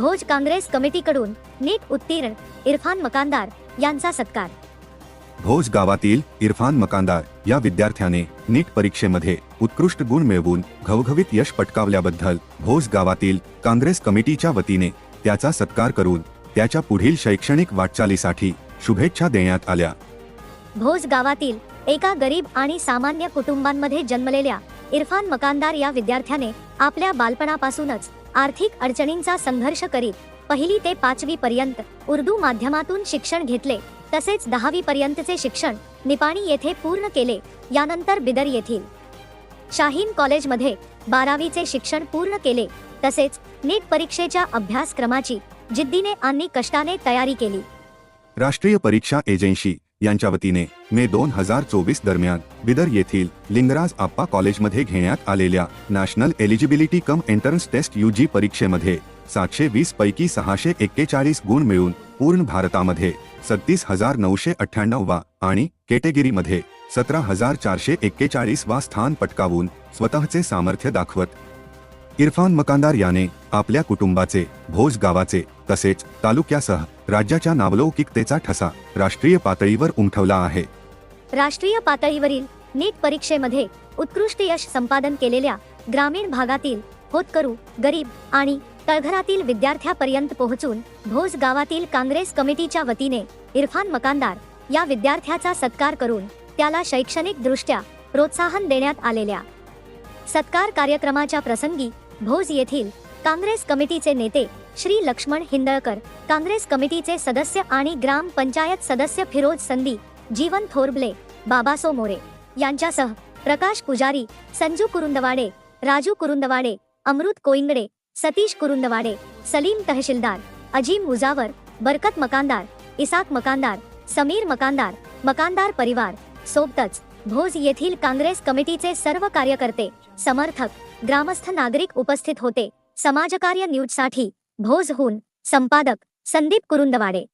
भोज काँग्रेस कमिटीकडून नीट उत्तीर्ण इरफान मकानदार यांचा सत्कार. भोज गावातील इरफान मकानदार या विद्यार्थ्याने नीट परीक्षेमध्ये उत्कृष्ट गुण मिळवून घवघवीत यश पटकावल्याबद्दल भोज गावातील काँग्रेस कमिटीच्या वतीने त्याचा सत्कार करून त्याच्या पुढील शैक्षणिक वाटचालीसाठी शुभेच्छा देण्यात आल्या. भोज गावातील एका गरीब आणि सामान्य कुटुंबांमध्ये जन्मलेल्या इरफान मकानदार या विद्यार्थ्याने आपल्या बालपणापासूनच आर्थिक अडचणींचा संघर्ष करीत पहिली ते पाचवी पर्यंत उर्दू माध्यमातून शिक्षण घेतले. तसेच दहावी पर्यंतचे शिक्षण निपाणी येथे पूर्ण केले. यानंतर बिदर येथील शाहीन कॉलेजमध्ये बारावीचे शिक्षण पूर्ण केले. तसेच नीट परीक्षेच्या अभ्यासक्रमाची जिद्दीने आणि कष्टाने तयारी केली. राष्ट्रीय परीक्षा एजन्सी यांच्या वतीने मे दोन हजार चोवीस दरम्यान बिदर येथील लिंगराज आप्पा कॉलेजमध्ये घेण्यात आलेल्या national eligibility cum entrance test U G परीक्षेमध्ये सातशे वीस पैकी सहाशे एक्केचाळीस गुण मिळून पूर्ण भारतामध्ये सत्तीस हजार नऊशे अठ्ठ्याण्णव वा आणि कॅटेगरीमध्ये सतरा हजार चारशे एक्केचाळीस वा स्थान पटकावून स्वतःचे सामर्थ्य दाखवत इरफान मकानदार याने आपल्या कुटुंबाचे भोज गावाचे तसेच तालुक्यासह राज्याच्या नावलौकिकतेचा ठसा राष्ट्रीय पातळीवर उमठवला आहे. राष्ट्रीय पातळीवरील नीट परीक्षेमध्ये उत्कृष्ट यश संपादन केलेल्या ग्रामीण भागातील होतकरू गरीब आणि तळघरातील विद्यार्थ्यापर्यंत पोहोचून भोज गावातील काँग्रेस कमिटीच्या वतीने इरफान मकानदार या विद्यार्थ्याचा सत्कार करून त्याला शैक्षणिक दृष्ट्या प्रोत्साहन देण्यात आलेल्या. सत्कार कार्यक्रमाच्या प्रसंगी भोज येथील काँग्रेस कमिटीचे नेते श्री लक्ष्मण हिंदळकर काँग्रेस कमिटीचे सदस्य आणि ग्राम पंचायत सदस्य फिरोज संदी जीवन थोरबले बाबासो मोरे यांच्यासह प्रकाश पुजारी संजू कुरुंदवाडे राजू कुरुंदवाडे अमृत कोइंगडे सतीश कुरुंदवाडे सलीम तहसीलदार अजीम मुजावर बरकत मकानदार इसाक मकानदार समीर मकानदार मकानदार परिवार सोबतच भोज येथील काँग्रेस कमिटीचे सर्व कार्यकर्ते समर्थक ग्रामस्थ नागरिक उपस्थित होते. समाजकार्य न्यूजसाठी भोजहून संपादक संदीप कुरुंदवाडे.